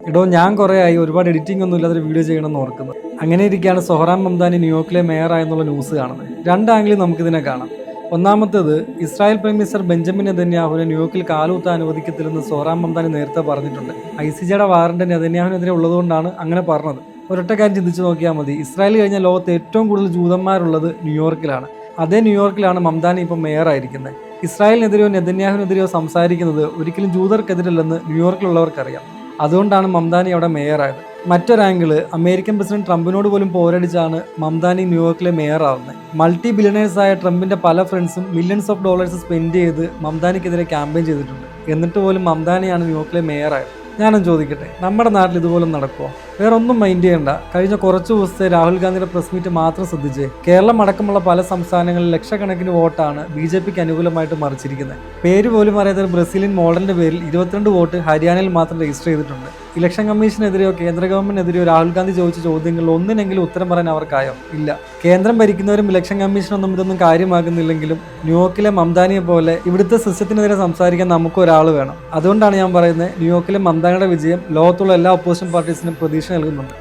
ഇടോ ഞാൻ കുറേ ആയി. ഒരുപാട് എഡിറ്റിംഗ് ഒന്നും ഇല്ലാതെ വീഡിയോ ചെയ്യണമെന്ന് ഓർക്കുന്നത് അങ്ങനെ ഇരിക്കുകയാണ് സൊഹറാൻ മംദാനി ന്യൂയോർക്കിലെ മേയറായെന്നുള്ള ന്യൂസ് കാണുന്നത്. രണ്ട് നമുക്കിതിനെ കാണാം. ഒന്നാമത്തേത് ഇസ്രായേൽ പ്രൈം മിനിസ്റ്റർ ബെഞ്ചമിൻ നെതന്യാഹുവിനെ ന്യൂയോർക്കിൽ കാലൂത്താൻ അനുവദിക്കത്തില്ലെന്ന് സൊഹറാം മംദാനി നേരത്തെ പറഞ്ഞിട്ടുണ്ട്. ഐ സി ജിയുടെ വാറന്റ് നെതന്യാഹുവിനെതിരെ ഉള്ളതുകൊണ്ടാണ് അങ്ങനെ പറഞ്ഞത്. ഒരൊറ്റ കാര്യം ചിന്തിച്ചു നോക്കിയാൽ മതി. ഇസ്രായേൽ കഴിഞ്ഞ ലോകത്ത് ഏറ്റവും കൂടുതൽ ജൂതന്മാരുള്ളത് ന്യൂയോർക്കിലാണ് അതേ ന്യൂയോർക്കിലാണ് മംദാനി ഇപ്പം മേയറായിരിക്കുന്നത് ഇസ്രായേലിനെതിരെയോ നെതന്യാഹുവിനെതിരെയോ സംസാരിക്കുന്നത് ഒരിക്കലും ജൂതർക്കെതിരല്ലെന്ന് ന്യൂയോർക്കിലുള്ളവർക്കറിയാം അതുകൊണ്ടാണ് മംദാനി അവിടെ മേയറായത്. മറ്റൊരാംഗിൾ അമേരിക്കൻ പ്രസിഡന്റ് ട്രംപിനോട് പോലും പോരടിച്ചാണ് മംദാനി ന്യൂയോർക്കിലെ മേയറാവുന്നത്. മൾട്ടി ബില്യണേഴ്സായ ട്രംപിന്റെ പല ഫ്രണ്ട്സും മില്യൺസ് ഓഫ് ഡോളേഴ്സ് സ്പെൻഡ് ചെയ്ത് മംദാനിക്കെതിരെ ക്യാമ്പയിൻ ചെയ്തിട്ടുണ്ട്. എന്നിട്ട് പോലും മംദാനിയാണ് ന്യൂയോർക്കിലെ മേയറായത്. ഞാനും ചോദിക്കട്ടെ നമ്മുടെ നാട്ടിൽ ഇതുപോലെ നടക്കുമോ വേറെ ഒന്നും മൈൻഡ് ചെയ്യണ്ട. കഴിഞ്ഞ കുറച്ച് ദിവസത്തെ രാഹുൽ ഗാന്ധിയുടെ പ്രസ് മീറ്റ് മാത്രം ശ്രദ്ധിച്ച്. കേരളം അടക്കമുള്ള പല സംസ്ഥാനങ്ങളിൽ ലക്ഷക്കണക്കിന് വോട്ടാണ് ബി ജെ പിക്ക് അനുകൂലമായിട്ട് മറിച്ചിരിക്കുന്നത്. പേര് പോലും അറിയാത്ത ഒരു ബ്രസീലിയൻ മോഡലിന്റെ പേരിൽ ഇരുപത്തിരണ്ട് വോട്ട് ഹരിയാനയിൽ മാത്രം രജിസ്റ്റർ ചെയ്തിട്ടുണ്ട്. ഇലക്ഷൻ കമ്മീഷനെതിരെയോ കേന്ദ്ര ഗവൺമെന്റിനെതിരെയോ രാഹുൽ ഗാന്ധി ചോദിച്ച ചോദ്യങ്ങളിൽ ഒന്നിനെങ്കിലും ഉത്തരം പറയാൻ അവർക്കായോ? ഇല്ല. കേന്ദ്രം ഭരിക്കുന്നവരും ഇലക്ഷൻ കമ്മീഷനൊന്നും ഇതൊന്നും കാര്യമാകുന്നില്ലെങ്കിലും ന്യൂയോർക്കിലെ മംദാനിയെ പോലെ ഇവിടുത്തെ സിസ്റ്റത്തിനെതിരെ സംസാരിക്കാൻ നമുക്ക് ഒരാൾ വേണം. അതുകൊണ്ടാണ് ഞാൻ പറയുന്നത് ന്യൂയോർക്കിലെ മംദാനിയുടെ വിജയം ലോകത്തുള്ള എല്ലാ ഓപ്പോസിഷൻ പാർട്ടീസിനും പ്രതീക്ഷ നൽകുന്നുണ്ട്.